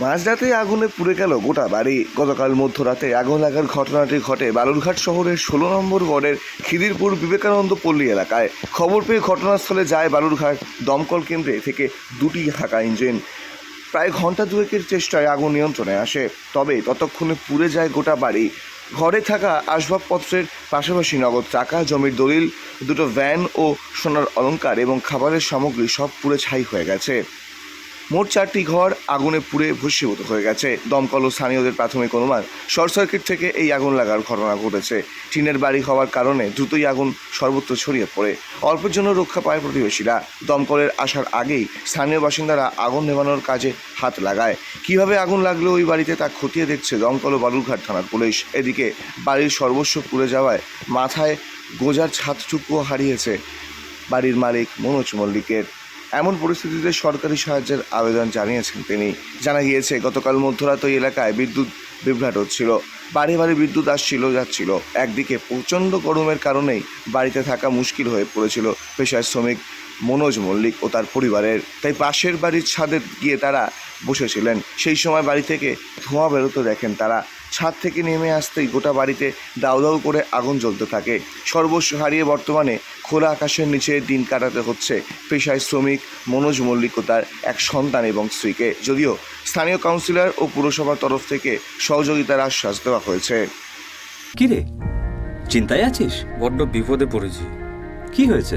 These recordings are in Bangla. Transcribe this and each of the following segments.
মাঝরাতে আগুনে পুড়ে গেল গোটা বাড়ি। গতকাল মধ্যরাতে আগুন লাগার ঘটনাটি ঘটে বালুরঘাট শহরের ষোলো নম্বর ওয়ার্ডের খিদিরপুর বিবেকানন্দ পল্লী এলাকায়। খবর পেয়ে ঘটনাস্থলে যায় বালুরঘাট দমকল কেন্দ্রে থেকে দুটি হাঁকা ইঞ্জিন। প্রায় ঘণ্টা দুয়েকের চেষ্টায় আগুন নিয়ন্ত্রণে আসে, তবে ততক্ষণে পুড়ে যায় গোটা বাড়ি। ঘরে থাকা আসবাবপত্রের পাশাপাশি নগদ টাকা জমির দলিল, দুটো ভ্যান ও সোনার অলংকার এবং খাবারের সামগ্রী সব পুড়ে ছাই হয়ে গেছে। মোট চারটি ঘর আগুনে পুড়ে ভস্মীভূত হয়ে গেছে। দমকল ও স্থানীয়দের প্রাথমিক অনুমান, শর্ট সার্কিট থেকে এই আগুন লাগার ঘটনা ঘটেছে। টিনের বাড়ি হওয়ার কারণে দ্রুতই আগুন সর্বত্র ছড়িয়ে পড়ে। অল্পের জন্য রক্ষা পায় প্রতিবেশীরা। দমকলের আসার আগেই স্থানীয় বাসিন্দারা আগুন নেভানোর কাজে হাত লাগায়। কীভাবে আগুন লাগল ওই বাড়িতে তা খতিয়ে দেখছে দমকল ও বালুরঘাট থানার পুলিশ। এদিকে বাড়ির সর্বস্ব পুড়ে যাওয়ায় মাথায় গোজার ছাদটুকুও হারিয়েছে। বাড়ির মালিক মনোজ মল্লিকের এমন পরিস্থিতিতে সরকারি সাহায্যের আবেদন জানিয়েছেন তিনি। জানা গিয়েছে, গতকাল মধ্যরাত ওই এলাকায় বিদ্যুৎ বিভ্রাট হচ্ছিল। বাড়ি বাড়ি বিদ্যুৎ আসছিল, যাচ্ছিল। একদিকে প্রচণ্ড গরমের কারণেই বাড়িতে থাকা মুশকিল হয়ে পড়েছিল পেশায় শ্রমিক মনোজ মল্লিক ও তার পরিবারের। তাই পাশের বাড়ির ছাদে গিয়ে তারা বসেছিলেন। সেই সময় বাড়ি থেকে ধোঁয়া বেরোতে দেখেন তারা। ছাদ থেকে নেমে আসতেই গোটা বাড়িতে দাউ দাউ করে আগুন জ্বলতে থাকে। সর্বস্ব হারিয়ে বর্তমানে খোলা আকাশের নিচে দিন কাটাতে হচ্ছে পেশায় শ্রমিক মনোজ মল্লিক ও তার এক সন্তান এবং স্ত্রীকে। যদিও স্থানীয় কাউন্সিলর ও পুরসভার তরফ থেকে সহযোগিতার আশ্বাস দেওয়া হয়েছে। কি রে চিন্তায় আছিস? বড্ড বিপদে পড়েছি। কি হয়েছে?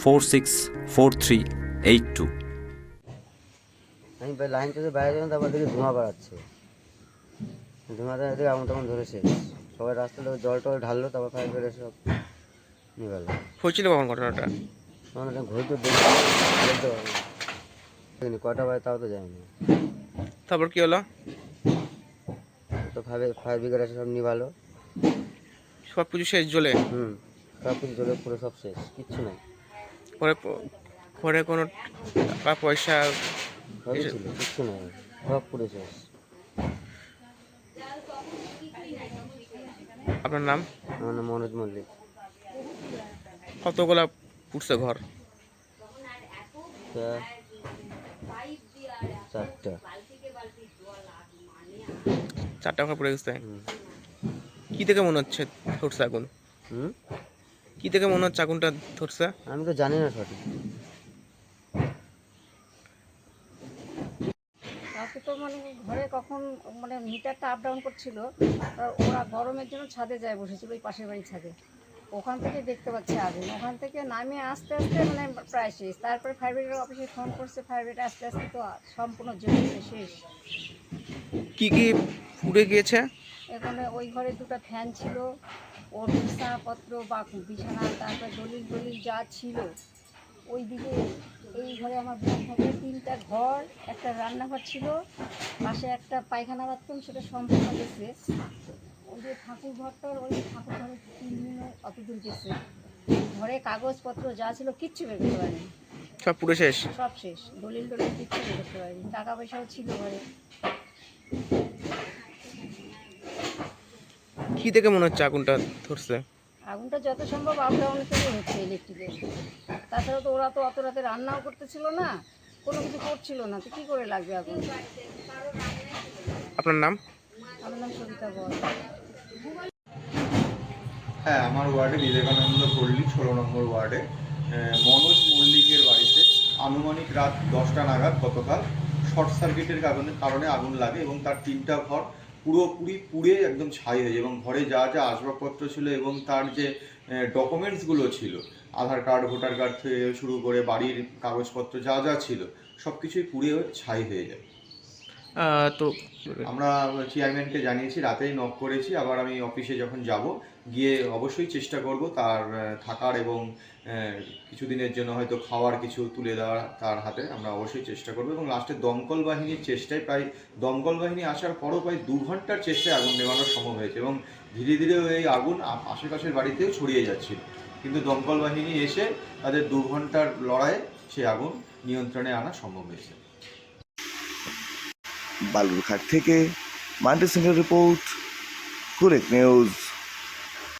four six four three eight two আমি লাইন থেকে বাইরে যখন তারপর দেখি ধোঁয়া বাড়াচ্ছে। ধোঁয়াতে এদিকে আগুন তখন ধরেছে। সবাই রাস্তা থেকে জল টল ঢাললো তারপর ফায়ার ব্রিগেড সব নিয়ে গেল। হয়েছিল কখন ঘটনাটা? তখন একটা ঘড়ি তো দেখি বলতে পারব কটা বাজে তাও তো যায়নি তারপর কি হলো? তো ফায়ার ফায়ার ব্রিগেড এসে সব নিভালো সব কিছু শেষ জ্বলে হুম সব কিছু জলে পুরো সব শেষ কিচ্ছু নাই। পরে পরে কোনো টাকা পয়সা আপনার নাম? আমার নাম মনোজ মল্লিক। কতগুলা পুড়ছে ঘর? চারটা। চারটা ঘর পড়ে গেছে। কি থেকে মনে হচ্ছে ধরছে আগুন? হুম? কি থেকে মনে হচ্ছে আগুনটা ধরছে? আমি তো জানি না সঠিক। তো মানে ঘরে কখন মানে মিটারটা আপ ডাউন করছিল ওরা গরমের জন্য ছাদে যায় বসেছিল ওই পাশের বাড়ির ছাদে। ওখান থেকে দেখতে পাচ্ছে আগুন। ওখান থেকে নামে আস্তে আস্তে মানে প্রায় শেষ। তারপরে ফায়ার ব্রিগেড অফিসে ফোন করছে ফায়ার ব্রিগেড আস্তে আস্তে তো সম্পূর্ণ জ্বলে শেষ। কি কি পুড়ে গিয়েছে? এখানে ওই ঘরে দুটো ফ্যান ছিল। ওর বিছানাপত্র বা বিছানা তারপর দলিল দলিল যা ছিল ওই দিকে এই ঘরে আমার বোন থাকে তিনটা ঘর একটা রান্নাঘর ছিল পাশে একটা পায়খানা বাথরুম সেটা সম্পূর্ণ গেছে। ওই যে ঠাকুর ঘরটার ওই ঠাকুর ঘরের তিন দিন অত দূর গেছে। ঘরে কাগজপত্র যা ছিল কিচ্ছু বের করতে পারেনি। সব পুড়ে শেষ? সব শেষ। দলিল দলিল কিচ্ছু বের করতে পারেনি। টাকা পয়সাও ছিল ঘরে। কি থেকে মনে হচ্ছে আগুনটা ধরছে? আগুনটা যত সম্ভব আপ ডাউন থেকে হচ্ছে ইলেকট্রিকের তাছাড়া তো ওরা তো অত রাতে রান্নাও করতেছিল না কোনো কিছু করছিল না তো কী করে লাগবে আগুন? আপনার নাম? আমার নাম সবিতা বল হ্যাঁ আমার ওয়ার্ডে বিবেকানন্দ পল্লী ষোলো নম্বর ওয়ার্ডে। আহ, মনোজ মল্লিকের বাড়িতে আনুমানিক রাত দশটা নাগাদ গতকাল শর্ট সার্কিটের কারণে কারণে আগুন লাগে এবং তার তিনটা ঘর পুরোপুরি পুড়ে একদম ছাই হয়ে যায় এবং ঘরে যা যা আসবাবপত্র ছিল এবং তার যে ডকুমেন্টসগুলো ছিল আধার কার্ড ভোটার কার্ড থেকে শুরু করে বাড়ির কাগজপত্র যা যা ছিল সব কিছুই পুড়ে ছাই হয়ে যায়। তো আমরা চেয়ারম্যানকে জানিয়েছি রাতেই নক করেছি আবার আমি অফিসে যখন যাব গিয়ে অবশ্যই চেষ্টা করব তার থাকার এবং কিছুদিনের জন্য হয়তো খাওয়ার কিছু তুলে দেওয়ার তার হাতে আমরা অবশ্যই চেষ্টা করব এবং লাস্টে দমকল বাহিনীর চেষ্টায় প্রায়, দমকল বাহিনী আসার পরও প্রায় দু ঘণ্টার চেষ্টায় আগুন নেভানো সম্ভব হয়েছে এবং ধীরে ধীরে এই আগুন আশেপাশের বাড়িতেও ছড়িয়ে যাচ্ছিল কিন্তু দমকল বাহিনী এসে তাদের দু ঘণ্টার লড়াইয়ে সেই আগুন নিয়ন্ত্রণে আনা সম্ভব হয়েছে। বালুরঘাট থেকে মান্টি সিংহের রিপোর্ট, কুরেক নিউজ।